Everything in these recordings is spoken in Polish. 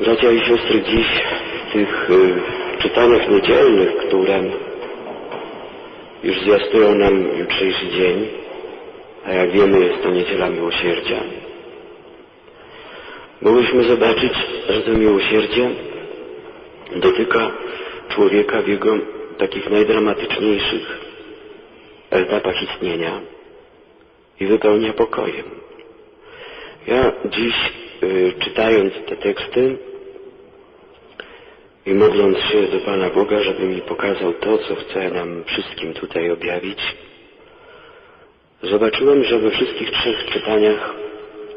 Bracia i siostry, dziś w tych y, czytaniach niedzielnych, które już zwiastują nam jutrzejszy dzień, a jak wiemy jest to niedziela miłosierdzia, mogliśmy zobaczyć, że to miłosierdzie dotyka człowieka w jego takich najdramatyczniejszych etapach istnienia i wypełnia pokojem. Ja dziś czytając te teksty i modląc się do Pana Boga, żeby mi pokazał to, co chce nam wszystkim tutaj objawić, zobaczyłem, że we wszystkich trzech czytaniach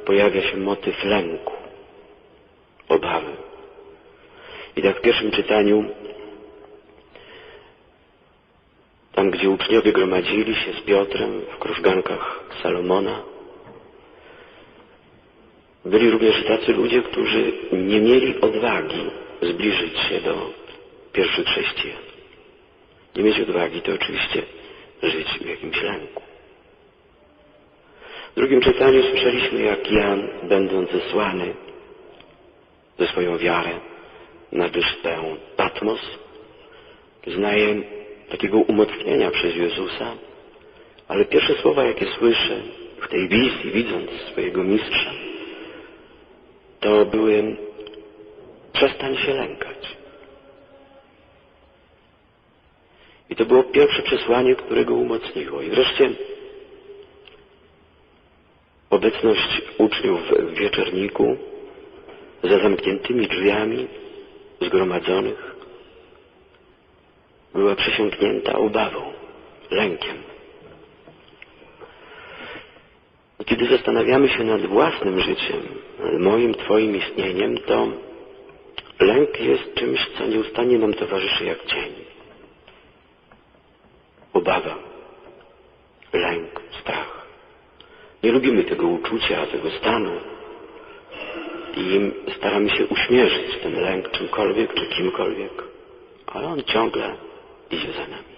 pojawia się motyw lęku, obawy. I tak w pierwszym czytaniu, tam gdzie uczniowie gromadzili się z Piotrem w krużgankach Salomona, byli również tacy ludzie, którzy nie mieli odwagi zbliżyć się do pierwszych chrześcijan. Nie mieć odwagi to oczywiście żyć w jakimś lęku. W drugim czytaniu słyszeliśmy, jak Jan, będąc zesłany ze swoją wiarę na wyspę Patmos, znaje takiego umocnienia przez Jezusa, ale pierwsze słowa, jakie słyszę w tej wizji, widząc swojego mistrza, to były przestań się lękać. I to było pierwsze przesłanie, które go umocniło. I wreszcie obecność uczniów w wieczorniku za zamkniętymi drzwiami zgromadzonych była przesiąknięta obawą, lękiem. Kiedy zastanawiamy się nad własnym życiem, nad moim, Twoim istnieniem, to lęk jest czymś, co nieustannie nam towarzyszy jak cień. Obawa, lęk, strach. Nie lubimy tego uczucia, tego stanu i staramy się uśmierzyć ten lęk czymkolwiek czy kimkolwiek, ale on ciągle idzie za nami.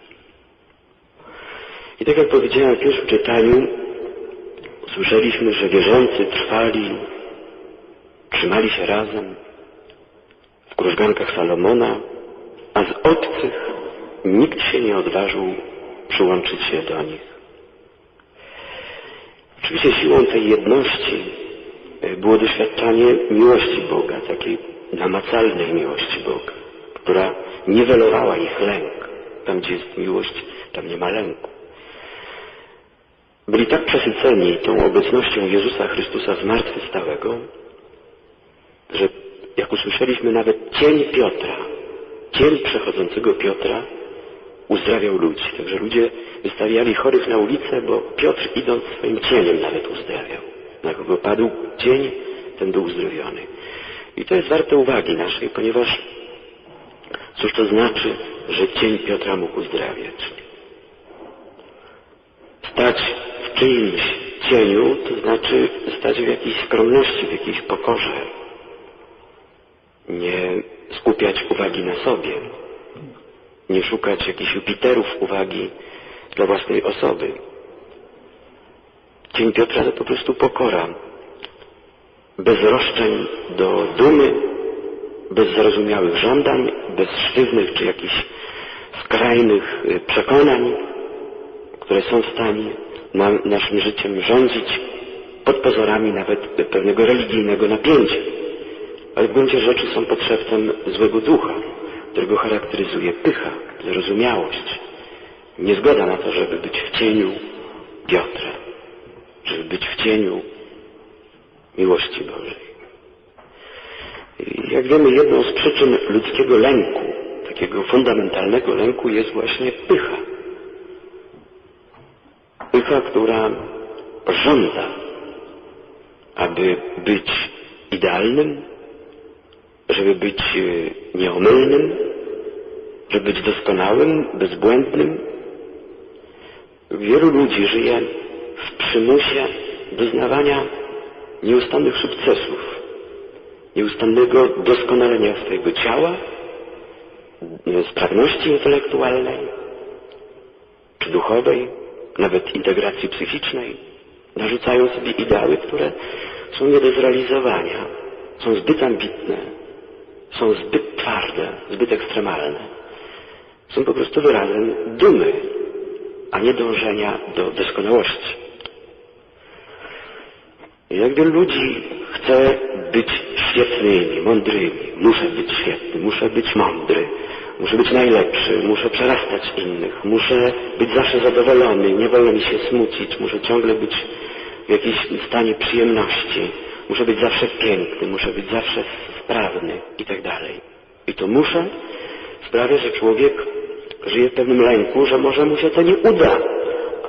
I tak jak powiedziałem w pierwszym czytaniu, Słyszeliśmy, że wierzący trwali, trzymali się razem w krużgankach Salomona, a z obcych nikt się nie odważył przyłączyć się do nich. Oczywiście siłą tej jedności e, było doświadczanie miłości Boga, takiej namacalnej miłości Boga, która niwelowała ich lęk. Tam, gdzie jest miłość, tam nie ma lęku. Byli tak przesyceni tą obecnością Jezusa Chrystusa zmartwychwstałego, że jak usłyszeliśmy nawet cień Piotra, cień przechodzącego Piotra uzdrawiał ludzi. Także ludzie wystawiali chorych na ulicę, bo Piotr idąc swoim cieniem nawet uzdrawiał. Na kogo padł cień, ten był uzdrowiony. I to jest warte uwagi naszej, ponieważ cóż to znaczy, że cień Piotra mógł uzdrawiać? Stać czyimś cieniu, to znaczy stać w jakiejś skromności, w jakiejś pokorze. Nie skupiać uwagi na sobie. Nie szukać jakichś Jupiterów uwagi dla własnej osoby. Cień Piotra to po prostu pokora. Bez roszczeń do dumy, bez zrozumiałych żądań, bez sztywnych czy jakichś skrajnych y, przekonań, które są w stanie naszym życiem rządzić pod pozorami nawet pewnego religijnego napięcia. Ale w gruncie rzeczy są podszeptem złego ducha, którego charakteryzuje pycha, zrozumiałość, niezgoda na to, żeby być w cieniu Piotra, żeby być w cieniu miłości Bożej. I jak wiemy, jedną z przyczyn ludzkiego lęku, takiego fundamentalnego lęku jest właśnie pycha pycha, która żąda, aby być idealnym, żeby być e, nieomylnym, żeby być doskonałym, bezbłędnym. Wielu ludzi żyje w przymusie doznawania nieustannych sukcesów, nieustannego doskonalenia swojego ciała, sprawności intelektualnej czy duchowej, nawet integracji psychicznej, narzucają sobie ideały, które są nie do zrealizowania, są zbyt ambitne, są zbyt twarde, zbyt ekstremalne. Są po prostu wyrazem dumy, a nie dążenia do doskonałości. Jak ludzi chce być świetnymi, mądrymi. Muszę być świetny, muszę być mądry, muszę być najlepszy, muszę przerastać innych, muszę być zawsze zadowolony, nie wolno mi się smucić, muszę ciągle być w jakimś stanie przyjemności, muszę być zawsze piękny, muszę być zawsze sprawny i tak dalej. I to muszę sprawia, że człowiek żyje w pewnym lęku, że może mu się to nie uda,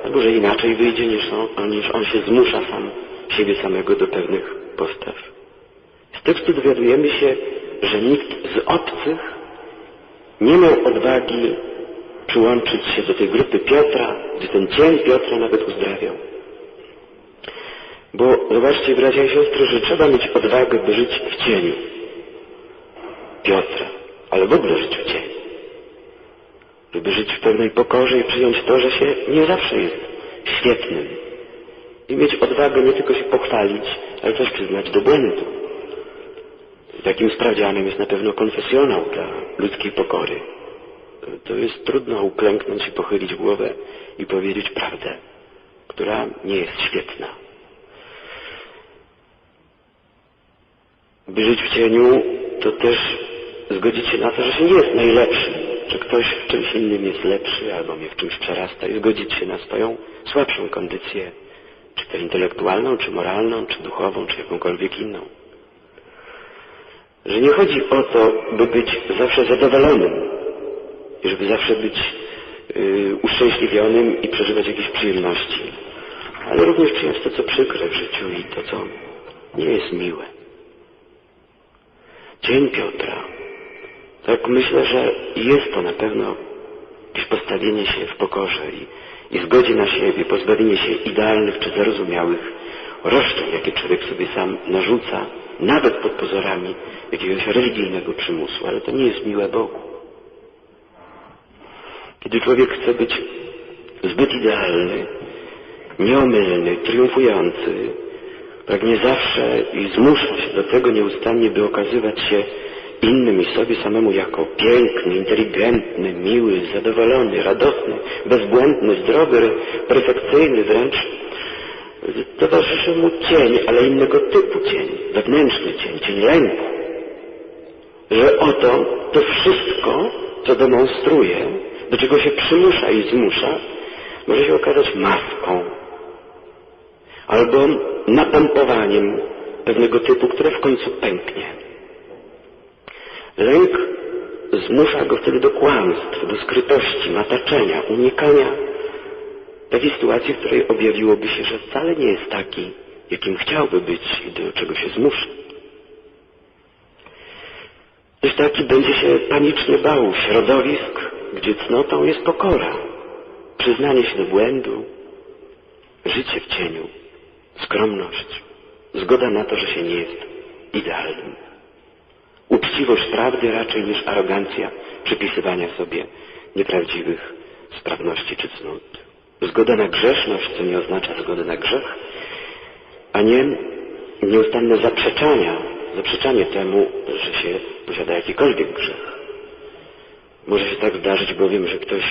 albo że inaczej wyjdzie niż on, niż on się zmusza sam siebie samego do pewnych postaw. Z tekstu dowiadujemy się, że nikt z obcych nie miał odwagi przyłączyć się do tej grupy Piotra, gdy ten cień Piotra nawet uzdrawiał. Bo zobaczcie, bracia i siostry, że trzeba mieć odwagę, by żyć w cieniu Piotra, ale w ogóle żyć w cieniu. Żeby żyć w pewnej pokorze i przyjąć to, że się nie zawsze jest świetnym. I mieć odwagę nie tylko się pochwalić, ale też przyznać do błędu. Takim sprawdzianem jest na pewno konfesjonał dla ludzkiej pokory. To jest trudno uklęknąć i pochylić głowę i powiedzieć prawdę, która nie jest świetna. By żyć w cieniu, to też zgodzić się na to, że się nie jest najlepszy, że ktoś w czymś innym jest lepszy albo mnie w czymś przerasta i zgodzić się na swoją słabszą kondycję, czy to intelektualną, czy moralną, czy duchową, czy jakąkolwiek inną. Że nie chodzi o to, by być zawsze zadowolonym żeby zawsze być yy, uszczęśliwionym i przeżywać jakieś przyjemności, ale również przyjąć to, co przykre w życiu i to, co nie jest miłe. Dzień Piotra. Tak myślę, że jest to na pewno jakieś postawienie się w pokorze i, i zgodzie na siebie, pozbawienie się idealnych czy zarozumiałych roszczeń, jakie człowiek sobie sam narzuca, nawet pod pozorami jakiegoś religijnego przymusu, ale to nie jest miłe Bogu. Kiedy człowiek chce być zbyt idealny, nieomylny, triumfujący, pragnie zawsze i zmusza się do tego nieustannie, by okazywać się innym i sobie samemu jako piękny, inteligentny, miły, zadowolony, radosny, bezbłędny, zdrowy, perfekcyjny wręcz, towarzyszy mu cień, ale innego typu cień, wewnętrzny cień, cień lęku. Że oto to wszystko, co demonstruje, do czego się przymusza i zmusza, może się okazać maską albo napompowaniem pewnego typu, które w końcu pęknie. Lęk zmusza go wtedy do kłamstw, do skrytości, mataczenia, unikania takiej sytuacji, w której objawiłoby się, że wcale nie jest taki, jakim chciałby być i do czego się zmusza. Ktoś taki będzie się panicznie bał środowisk, gdzie cnotą jest pokora, przyznanie się do błędu, życie w cieniu, skromność, zgoda na to, że się nie jest idealnym. Uczciwość prawdy raczej niż arogancja przypisywania sobie nieprawdziwych sprawności czy cnót. Zgoda na grzeszność, co nie oznacza zgody na grzech, a nie nieustanne zaprzeczania, zaprzeczanie temu, że się posiada jakikolwiek grzech. Może się tak zdarzyć bowiem, że ktoś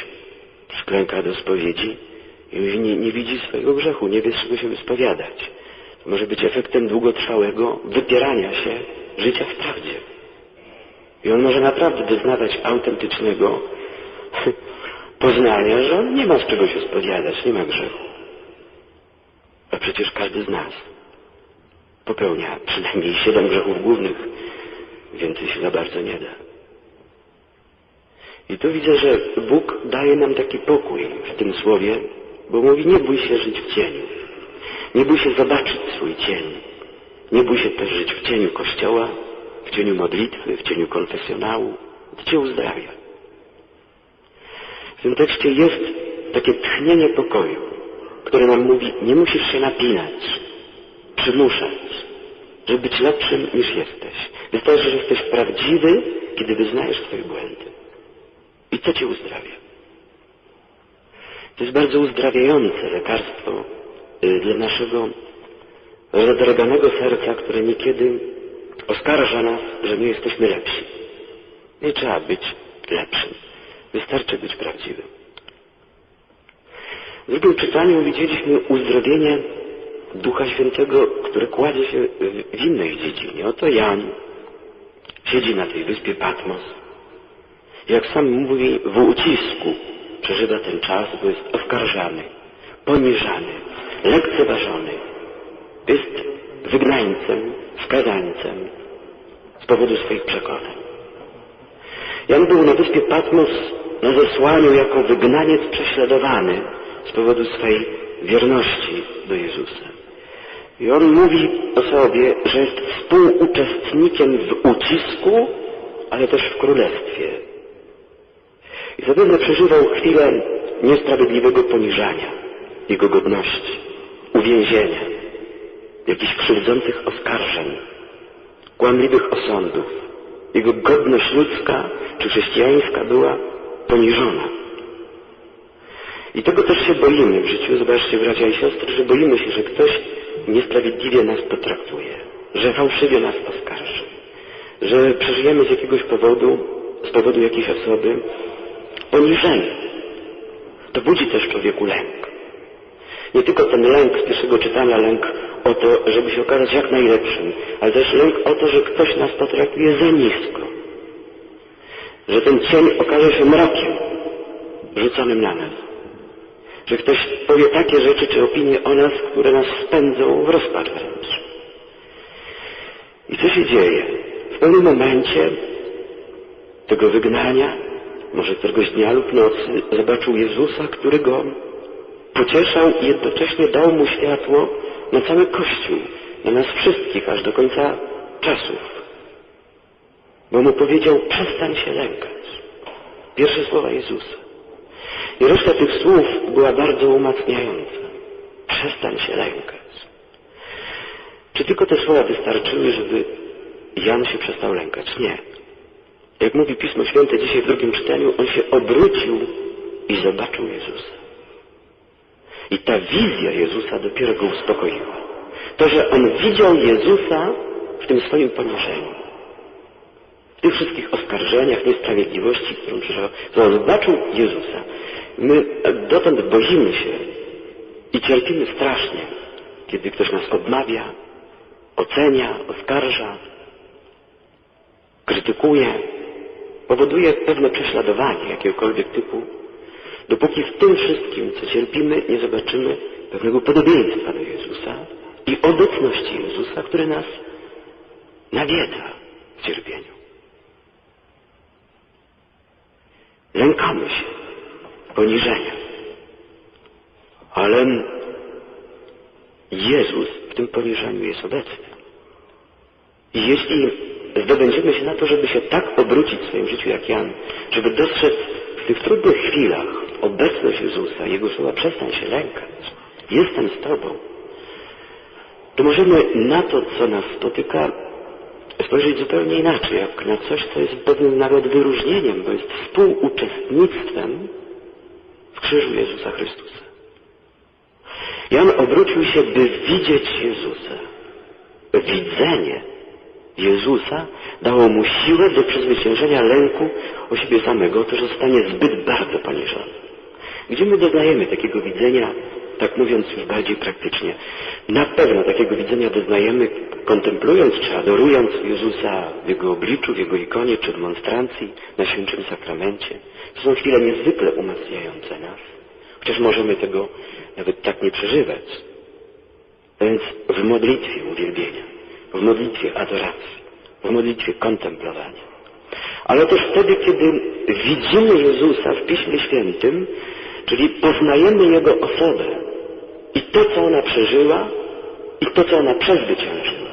sklęka do spowiedzi i nie, nie widzi swojego grzechu, nie wie, z czego się wyspowiadać. To może być efektem długotrwałego wypierania się życia w prawdzie. I on może naprawdę doznawać autentycznego poznania, że on nie ma z czego się spowiadać, nie ma grzechu. A przecież każdy z nas popełnia przynajmniej siedem grzechów głównych, więcej się za bardzo nie da. I tu widzę, że Bóg daje nam taki pokój w tym słowie, bo mówi, nie bój się żyć w cieniu. Nie bój się zobaczyć swój cień. Nie bój się też żyć w cieniu Kościoła, w cieniu modlitwy, w cieniu konfesjonału. To Cię uzdrawia. W tym tekście jest takie tchnienie pokoju, które nam mówi, nie musisz się napinać, przymuszać, żeby być lepszym niż jesteś. Wystarczy, że jesteś prawdziwy, kiedy wyznajesz swoje błędy. I to Cię uzdrawia. To jest bardzo uzdrawiające lekarstwo y, dla naszego rozdroganego serca, które niekiedy oskarża nas, że nie jesteśmy lepsi. Nie trzeba być lepszym. Wystarczy być prawdziwym. W drugim czytaniu widzieliśmy uzdrowienie Ducha Świętego, które kładzie się w innej dziedzinie. Oto Jan siedzi na tej wyspie Patmos. Jak sam mówi, w ucisku przeżywa ten czas, bo jest oskarżany, poniżany, lekceważony. Jest wygnańcem, skazańcem z powodu swoich przekonań. Jan był na wyspie Patmos na zesłaniu jako wygnaniec prześladowany z powodu swej wierności do Jezusa. I on mówi o sobie, że jest współuczestnikiem w ucisku, ale też w królestwie. I zapewne przeżywał chwilę niesprawiedliwego poniżania jego godności, uwięzienia, jakichś krzywdzących oskarżeń, kłamliwych osądów. Jego godność ludzka czy chrześcijańska była poniżona. I tego też się boimy w życiu. Zobaczcie, bracia i siostry, że boimy się, że ktoś niesprawiedliwie nas potraktuje, że fałszywie nas oskarży, że przeżyjemy z jakiegoś powodu, z powodu jakiejś osoby poniżenie. To budzi też człowieku lęk. Nie tylko ten lęk z pierwszego czytania, lęk o to, żeby się okazać jak najlepszym, ale też lęk o to, że ktoś nas potraktuje za nisko. Że ten cień okaże się mrokiem rzuconym na nas. Że ktoś powie takie rzeczy czy opinie o nas, które nas spędzą w rozpacz wręcz. I co się dzieje? W pewnym momencie tego wygnania, może któregoś dnia lub nocy, zobaczył Jezusa, który go pocieszał i jednocześnie dał mu światło na cały Kościół, na nas wszystkich, aż do końca czasów. Bo mu powiedział, przestań się lękać. Pierwsze słowa Jezusa. I reszta tych słów była bardzo umacniająca. Przestań się lękać. Czy tylko te słowa wystarczyły, żeby Jan się przestał lękać? Nie. Jak mówi Pismo Święte dzisiaj w drugim czytaniu, on się obrócił i zobaczył Jezusa. I ta wizja Jezusa dopiero go uspokoiła. To, że on widział Jezusa w tym swoim poniżeniu. W tych wszystkich oskarżeniach, niesprawiedliwości, którą przeżywał. To zobaczył Jezusa. My dotąd boimy się i cierpimy strasznie, kiedy ktoś nas odmawia, ocenia, oskarża, krytykuje, powoduje pewne prześladowanie jakiegokolwiek typu, dopóki w tym wszystkim, co cierpimy, nie zobaczymy pewnego podobieństwa do Jezusa i obecności Jezusa, który nas nawiedza w cierpieniu. Lękamy się poniżenia. Ale Jezus w tym poniżeniu jest obecny. I jeśli zdobędziemy się na to, żeby się tak obrócić w swoim życiu jak Jan, żeby dostrzec w tych trudnych chwilach obecność Jezusa, Jego słowa przestań się lękać, jestem z Tobą, to możemy na to, co nas spotyka, spojrzeć zupełnie inaczej, jak na coś, co jest pewnym nawet wyróżnieniem, bo jest współuczestnictwem w krzyżu Jezusa Chrystusa. Jan obrócił się, by widzieć Jezusa. Widzenie Jezusa dało mu siłę do przezwyciężenia lęku o siebie samego, to, że zostanie zbyt bardzo poniżony. Gdzie my doznajemy takiego widzenia, tak mówiąc już bardziej praktycznie? Na pewno takiego widzenia doznajemy, kontemplując czy adorując Jezusa w Jego obliczu, w Jego ikonie czy w monstrancji, na świętym sakramencie. To są chwile niezwykle umacniające nas. Chociaż możemy tego nawet tak nie przeżywać. Więc w modlitwie uwielbienia, w modlitwie adoracji, w modlitwie kontemplowania. Ale też wtedy, kiedy widzimy Jezusa w Piśmie Świętym, czyli poznajemy Jego osobę i to, co ona przeżyła i to, co ona przezwyciężyła.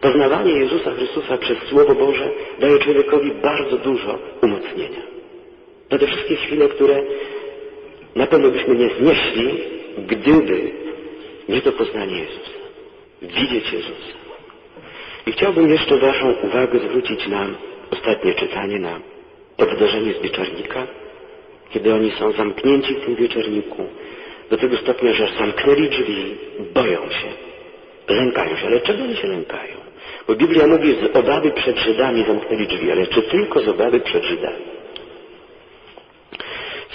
Poznawanie Jezusa Chrystusa przez Słowo Boże daje człowiekowi bardzo dużo umocnienia. To te wszystkie chwile, które na pewno byśmy nie znieśli, gdyby nie to poznanie Jezusa. Widzieć Jezusa. I chciałbym jeszcze Waszą uwagę zwrócić na ostatnie czytanie, na to wydarzenie z wieczornika, kiedy oni są zamknięci w tym wieczorniku, do tego stopnia, że zamknęli drzwi, boją się, lękają się. Ale czego oni się lękają? Bo Biblia mówi, z obawy przed Żydami zamknęli drzwi, ale czy tylko z obawy przed Żydami?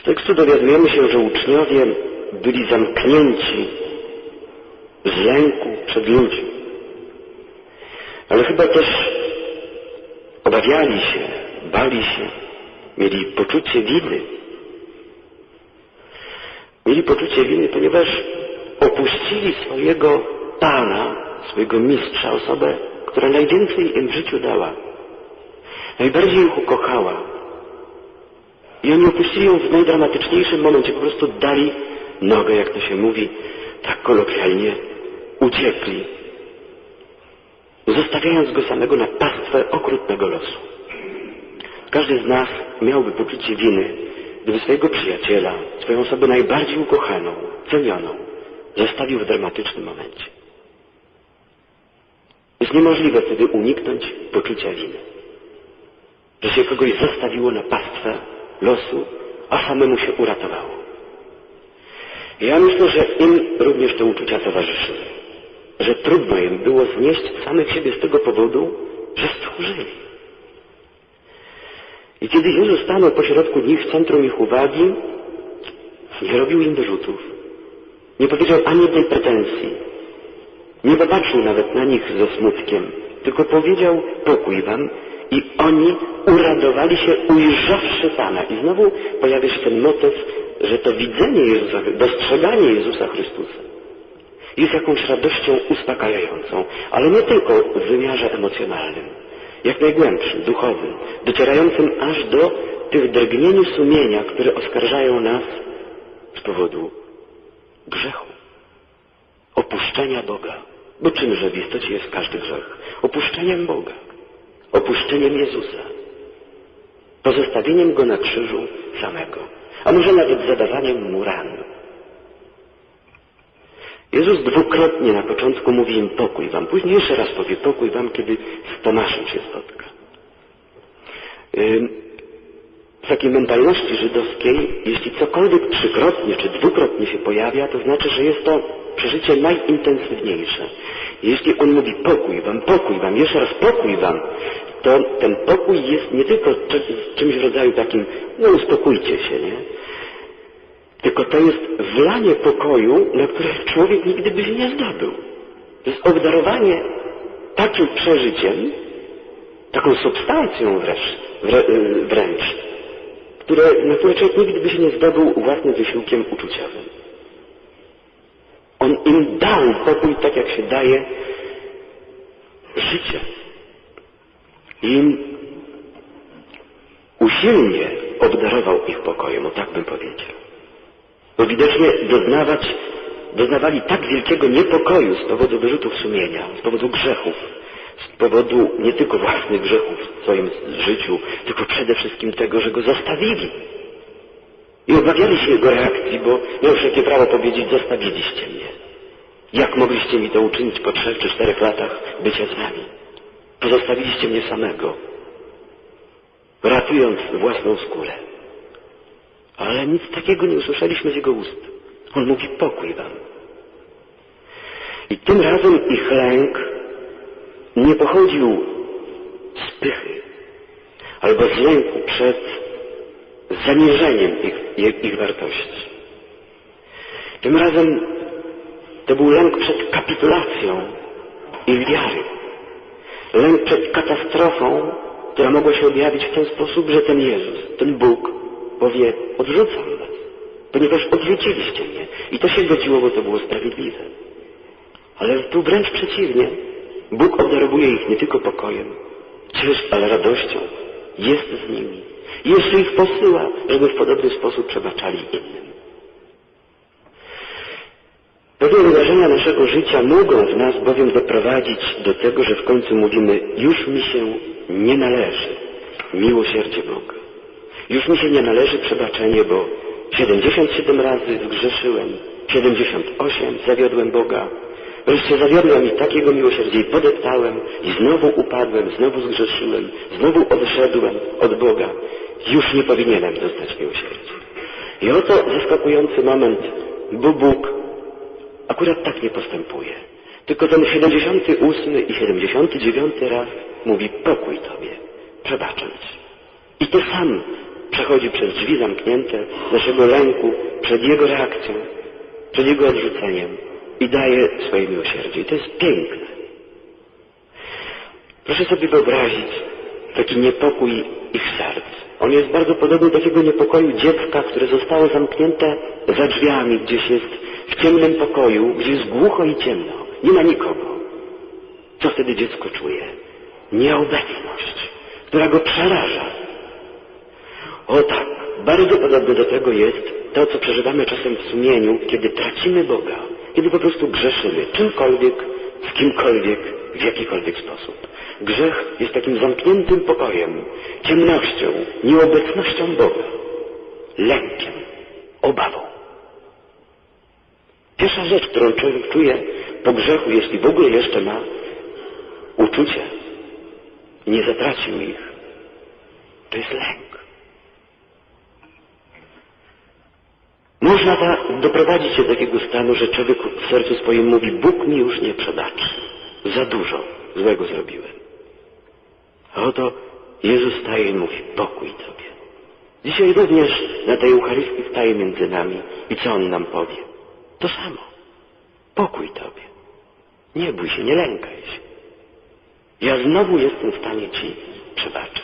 Z tekstu dowiadujemy się, że uczniowie byli zamknięci z lęku przed ludźmi. Ale chyba też obawiali się, bali się, mieli poczucie winy. Mieli poczucie winy, ponieważ opuścili swojego Pana, swojego mistrza, osobę, która najwięcej im w życiu dała, najbardziej ich ukochała. I oni opuścili ją w najdramatyczniejszym momencie, po prostu dali nogę, jak to się mówi, tak kolokwialnie, uciekli, zostawiając go samego na pastwę okrutnego losu. Każdy z nas miałby poczucie winy, gdyby swojego przyjaciela, swoją osobę najbardziej ukochaną, cenioną, zostawił w dramatycznym momencie. Jest niemożliwe wtedy uniknąć poczucia winy. Że się kogoś zostawiło na pastwę losu, a samemu się uratowało. Ja myślę, że im również te uczucia towarzyszyły. Że trudno im było znieść samych siebie z tego powodu, że stchórzyli. I kiedy Jezus stanął pośrodku nich, w centrum ich uwagi, nie robił im wyrzutów. Nie powiedział ani jednej pretensji. Nie popatrzył nawet na nich ze smutkiem, tylko powiedział pokój wam i oni uradowali się ujrzawszy Pana. I znowu pojawia się ten motyw, że to widzenie Jezusa, dostrzeganie Jezusa Chrystusa jest jakąś radością uspokajającą, ale nie tylko w wymiarze emocjonalnym, jak najgłębszym, duchowym, docierającym aż do tych drgnieni sumienia, które oskarżają nas z powodu grzechu, opuszczenia Boga. Bo czymże w istocie jest każdy grzech? Opuszczeniem Boga, opuszczeniem Jezusa, pozostawieniem Go na krzyżu samego, a może nawet zadawaniem mu. Jezus dwukrotnie na początku mówi im pokój wam, później jeszcze raz powie pokój wam, kiedy z Tomaszem się spotka. W takiej mentalności żydowskiej, jeśli cokolwiek trzykrotnie czy dwukrotnie się pojawia, to znaczy, że jest to przeżycie najintensywniejsze. Jeśli on mówi pokój wam, pokój wam, jeszcze raz pokój wam, to ten pokój jest nie tylko czymś w rodzaju takim, no uspokójcie się, nie? Tylko to jest wlanie pokoju, na które człowiek nigdy by się nie zdobył. To jest obdarowanie takim przeżyciem, taką substancją wręcz, wręcz które, na które człowiek nigdy by się nie zdobył własnym wysiłkiem uczuciowym. On im dał pokój tak, jak się daje życie. I usilnie obdarował ich pokojem, o tak bym powiedział. Bo widocznie doznawać, doznawali tak wielkiego niepokoju z powodu wyrzutów sumienia, z powodu grzechów, z powodu nie tylko własnych grzechów w swoim życiu, tylko przede wszystkim tego, że go zostawili. I obawiali się jego reakcji, bo miał wszelkie prawo powiedzieć, zostawiliście mnie. Jak mogliście mi to uczynić po trzech czy czterech latach bycia z nami? Pozostawiliście mnie samego, ratując własną skórę. Ale nic takiego nie usłyszeliśmy z jego ust. On mówi pokój wam. I tym razem ich lęk nie pochodził z pychy albo z lęku przed zamierzeniem ich, ich, ich wartości. Tym razem to był lęk przed kapitulacją ich wiary. Lęk przed katastrofą, która mogła się objawić w ten sposób, że ten Jezus, ten Bóg powie, odrzucam was, ponieważ odrzuciliście mnie. I to się godziło, bo to było sprawiedliwe. Ale tu wręcz przeciwnie. Bóg obdarowuje ich nie tylko pokojem, cieszy, ale radością. Jest z nimi. I jeszcze ich posyła, żeby w podobny sposób przebaczali innym. Pewne wydarzenia naszego życia mogą w nas bowiem doprowadzić do tego, że w końcu mówimy, już mi się nie należy miłosierdzie Boga. Już mi się nie należy przebaczenie, bo 77 razy zgrzeszyłem, 78 zawiodłem Boga, wreszcie zawiodłem i takiego miłosierdzia i podeptałem i znowu upadłem, znowu zgrzeszyłem, znowu odszedłem od Boga. Już nie powinienem dostać miłosierdzia. I oto zaskakujący moment, bo Bóg akurat tak nie postępuje. Tylko ten 78 i 79 raz mówi pokój Tobie, przebaczam Ci. I to sam przechodzi przez drzwi zamknięte naszego lęku przed Jego reakcją, przed Jego odrzuceniem i daje swoje miłosierdzie. I to jest piękne. Proszę sobie wyobrazić taki niepokój ich serc. On jest bardzo podobny do takiego niepokoju dziecka, które zostało zamknięte za drzwiami, gdzieś jest w ciemnym pokoju, gdzie jest głucho i ciemno. Nie ma nikogo. Co wtedy dziecko czuje? Nieobecność, która go przeraża. O tak, bardzo podobne do tego jest to, co przeżywamy czasem w sumieniu, kiedy tracimy Boga, kiedy po prostu grzeszymy czymkolwiek, z kimkolwiek, w jakikolwiek sposób. Grzech jest takim zamkniętym pokojem, ciemnością, nieobecnością Boga, lękiem, obawą. Pierwsza rzecz, którą człowiek czuje po grzechu, jeśli w ogóle jeszcze ma uczucie, nie zatracił ich, to jest lęk. Można ta, doprowadzić się do takiego stanu, że człowiek w sercu swoim mówi, Bóg mi już nie przebaczy. Za dużo złego zrobiłem. A oto Jezus staje i mówi, pokój Tobie. Dzisiaj również na tej Eucharystii staje między nami i co On nam powie? To samo. Pokój Tobie. Nie bój się, nie lękaj się. Ja znowu jestem w stanie Ci przebaczyć.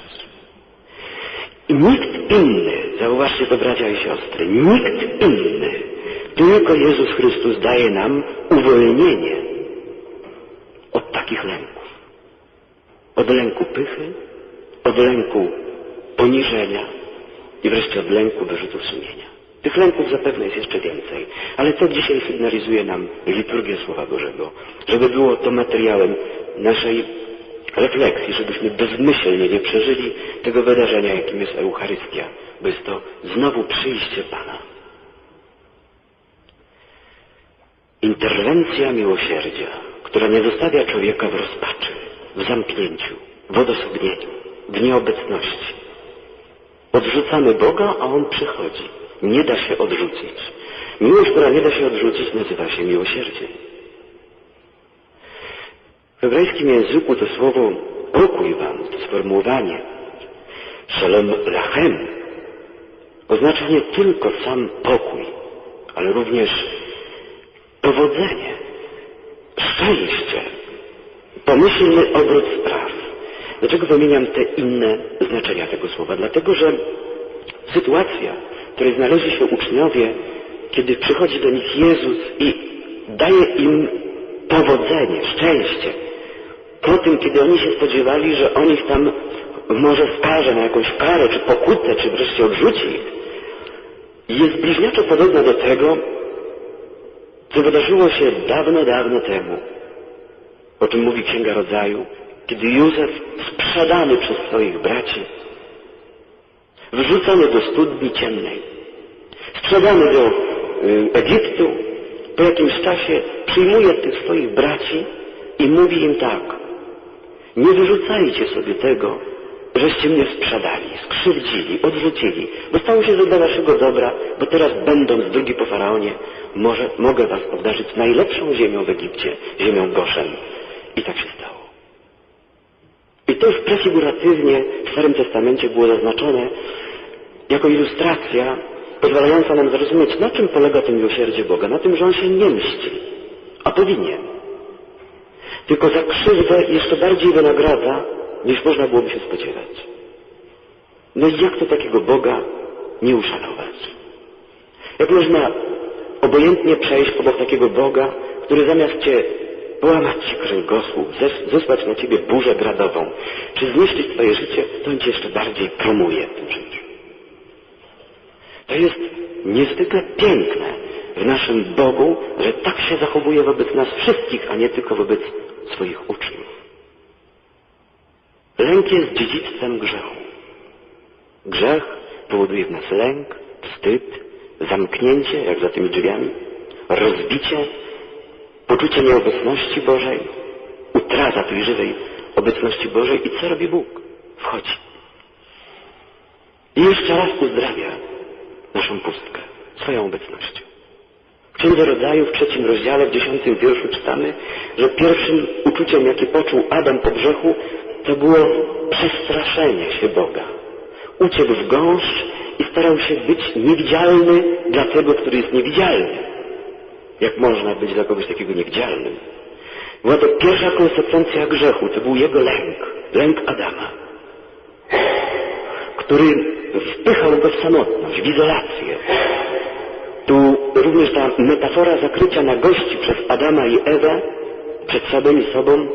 I nikt inny, zauważcie to bracia i siostry, nikt inny, tylko Jezus Chrystus daje nam uwolnienie od takich lęków. Od lęku pychy, od lęku poniżenia i wreszcie od lęku wyrzutów sumienia. Tych lęków zapewne jest jeszcze więcej, ale to dzisiaj sygnalizuje nam liturgia Słowa Bożego, żeby było to materiałem naszej refleksji, żebyśmy bezmyślnie nie przeżyli tego wydarzenia, jakim jest Eucharystia, bo jest to znowu przyjście Pana. Interwencja miłosierdzia, która nie zostawia człowieka w rozpaczy, w zamknięciu, w odosobnieniu, w nieobecności. Odrzucamy Boga, a On przychodzi. Nie da się odrzucić. Miłość, która nie da się odrzucić, nazywa się miłosierdziem. W hebrajskim języku to słowo pokój wam, to sformułowanie shalom lachem oznacza nie tylko sam pokój, ale również powodzenie, szczęście, pomyślny obrót spraw. Dlaczego wymieniam te inne znaczenia tego słowa? Dlatego, że sytuacja, w której znaleźli się uczniowie, kiedy przychodzi do nich Jezus i daje im powodzenie, szczęście, po tym, kiedy oni się spodziewali, że on ich tam może skaże na jakąś karę, czy pokutę, czy wreszcie odrzuci, jest bliźniaczo podobna do tego, co wydarzyło się dawno, dawno temu, o czym mówi Księga Rodzaju, kiedy Józef sprzedany przez swoich braci, wrzucony do studni ciemnej, sprzedany do y, Egiptu, po jakimś czasie przyjmuje tych swoich braci i mówi im tak, nie wyrzucajcie sobie tego, żeście mnie sprzedali, skrzywdzili, odrzucili, bo stało się to dla waszego dobra, bo teraz będąc drugi po Faraonie, może, mogę was obdarzyć najlepszą ziemią w Egipcie, ziemią Goszen. I tak się stało. I to już prefiguratywnie w Starym Testamencie było zaznaczone jako ilustracja pozwalająca nam zrozumieć, na czym polega to miłosierdzie Boga. Na tym, że On się nie mści, a powinien. Tylko za krzywdę jeszcze bardziej wynagradza, niż można byłoby się spodziewać. No i jak to takiego Boga nie uszanować? Jak można obojętnie przejść obok takiego Boga, który zamiast Cię połamać Ci kręgosłup, zesłać na Ciebie burzę gradową, czy zniszczyć Twoje życie, to On Cię jeszcze bardziej promuje w tym życiu. To jest niezwykle piękne w naszym Bogu, że tak się zachowuje wobec nas wszystkich, a nie tylko wobec swoich uczniów. Lęk jest dziedzictwem grzechu. Grzech powoduje w nas lęk, wstyd, zamknięcie, jak za tymi drzwiami, rozbicie, poczucie nieobecności Bożej, utrata tej żywej obecności Bożej i co robi Bóg? Wchodzi. I jeszcze raz uzdrawia naszą pustkę swoją obecnością. Księdze Rodzaju w trzecim rozdziale, w dziesiątym wierszu czytamy, że pierwszym uczuciem, jakie poczuł Adam po grzechu, to było przestraszenie się Boga. Uciekł w gąszcz i starał się być niewidzialny dla tego, który jest niewidzialny. Jak można być dla kogoś takiego niewidzialnym? Była to pierwsza konsekwencja grzechu, to był jego lęk, lęk Adama, który wpychał go w samotność, w izolację. Tu również ta metafora zakrycia na gości przez Adama i Ewę przed samymi sobą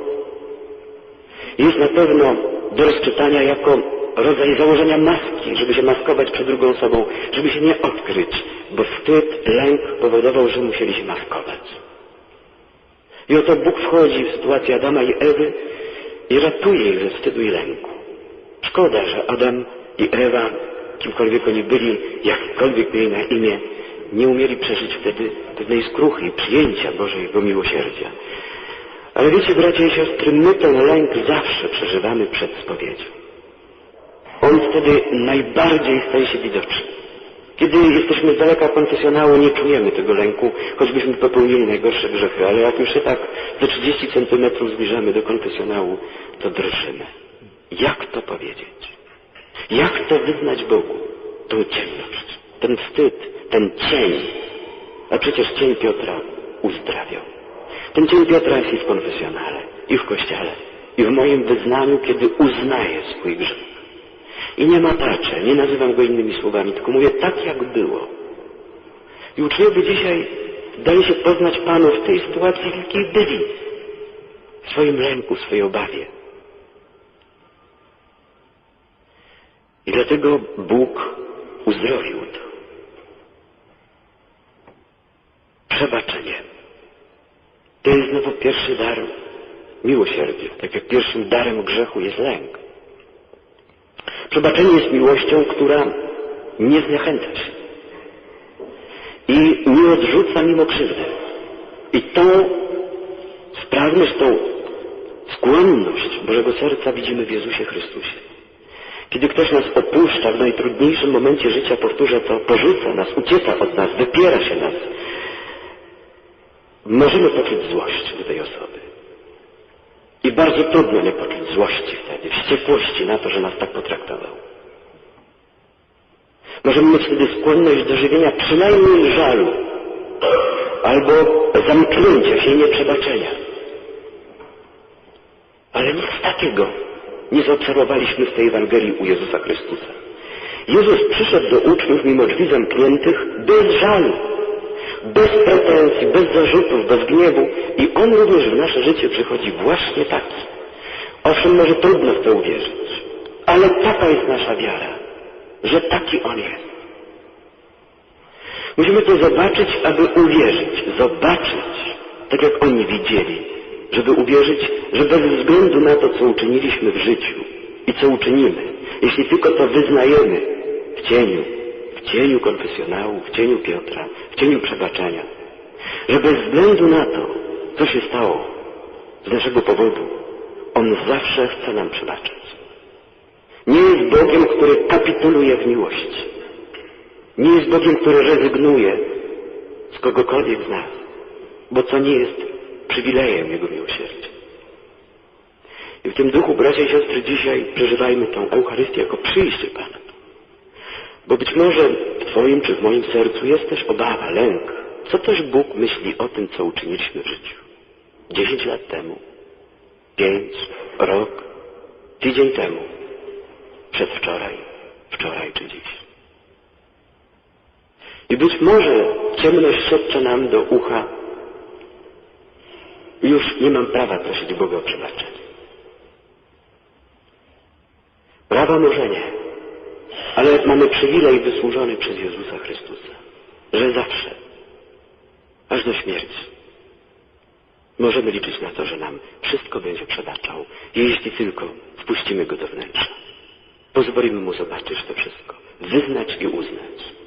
jest na pewno do rozczytania jako rodzaj założenia maski, żeby się maskować przed drugą osobą, żeby się nie odkryć, bo wstyd, lęk powodował, że musieli się maskować. I oto Bóg wchodzi w sytuację Adama i Ewy i ratuje ich ze wstydu i lęku. Szkoda, że Adam i Ewa, kimkolwiek oni byli, jakkolwiek mieli na imię, nie umieli przeżyć wtedy pewnej skruchy i przyjęcia Bożego miłosierdzia. Ale wiecie, bracia i siostry, my ten lęk zawsze przeżywamy przed spowiedzią. On wtedy najbardziej staje się widoczny. Kiedy jesteśmy z daleka konfesjonału, nie czujemy tego lęku, choćbyśmy popełnili najgorsze grzechy, ale jak już się tak ze 30 centymetrów zbliżamy do konfesjonału, to drżymy. Jak to powiedzieć? Jak to wyznać Bogu? Tą ciemność, ten wstyd, ten cień. A przecież cień Piotra uzdrawiał. Ten cień Piotra jest i w konfesjonale, i w kościele, i w moim wyznaniu, kiedy uznaję swój grzech. I nie mataczę, nie nazywam go innymi słowami, tylko mówię tak, jak było. I uczniowie dzisiaj daje się poznać Panu w tej sytuacji, w jakiej byli. W swoim lęku, w swojej obawie. I dlatego Bóg uzdrowił to. Przebaczenie. To jest znowu pierwszy dar miłosierdzia. Tak jak pierwszym darem grzechu jest lęk. Przebaczenie jest miłością, która nie zniechęca się i nie odrzuca mimo krzywdy. I tą sprawność, tą skłonność Bożego Serca widzimy w Jezusie Chrystusie. Kiedy ktoś nas opuszcza w najtrudniejszym momencie życia, powtórzę to, porzuca nas, ucieka od nas, wypiera się nas, możemy poczuć złość do tej osoby. I bardzo trudno nie poczuć złości wtedy, wściekłości na to, że nas tak potraktował. Możemy mieć wtedy skłonność do żywienia przynajmniej żalu albo zamknięcia się i nieprzebaczenia. Ale nic takiego nie zaobserwowaliśmy w tej Ewangelii u Jezusa Chrystusa. Jezus przyszedł do uczniów mimo drzwi zamkniętych bez żalu, bez pretensji, bez zarzutów, bez gniewu i On również w nasze życie przychodzi właśnie taki. Owszem, może trudno w to uwierzyć, ale taka jest nasza wiara, że taki On jest. Musimy to zobaczyć, aby uwierzyć, zobaczyć, tak jak oni widzieli, żeby uwierzyć, że bez względu na to, co uczyniliśmy w życiu i co uczynimy, jeśli tylko to wyznajemy w cieniu, w cieniu konfesjonału, w cieniu Piotra, w cieniu przebaczenia, że bez względu na to, co się stało z naszego powodu, On zawsze chce nam przebaczyć. Nie jest Bogiem, który kapituluje w miłości. Nie jest Bogiem, który rezygnuje z kogokolwiek z nas, bo to nie jest przywilejem Jego miłosierdzia. I w tym duchu, bracia i siostry, dzisiaj przeżywajmy tą Eucharystię jako przyjście Pana. Bo być może w Twoim czy w moim sercu jest też obawa, lęk. Co też Bóg myśli o tym, co uczyniliśmy w życiu? Dziesięć lat temu, pięć, rok, tydzień temu, przedwczoraj, wczoraj czy dziś. I być może ciemność szepcze nam do ucha, już nie mam prawa prosić Boga o przebaczenie. Prawa może nie, ale mamy przywilej wysłużony przez Jezusa Chrystusa, że zawsze, aż do śmierci, możemy liczyć na to, że nam wszystko będzie przebaczał, jeśli tylko wpuścimy Go do wnętrza. Pozwolimy Mu zobaczyć to wszystko, wyznać i uznać.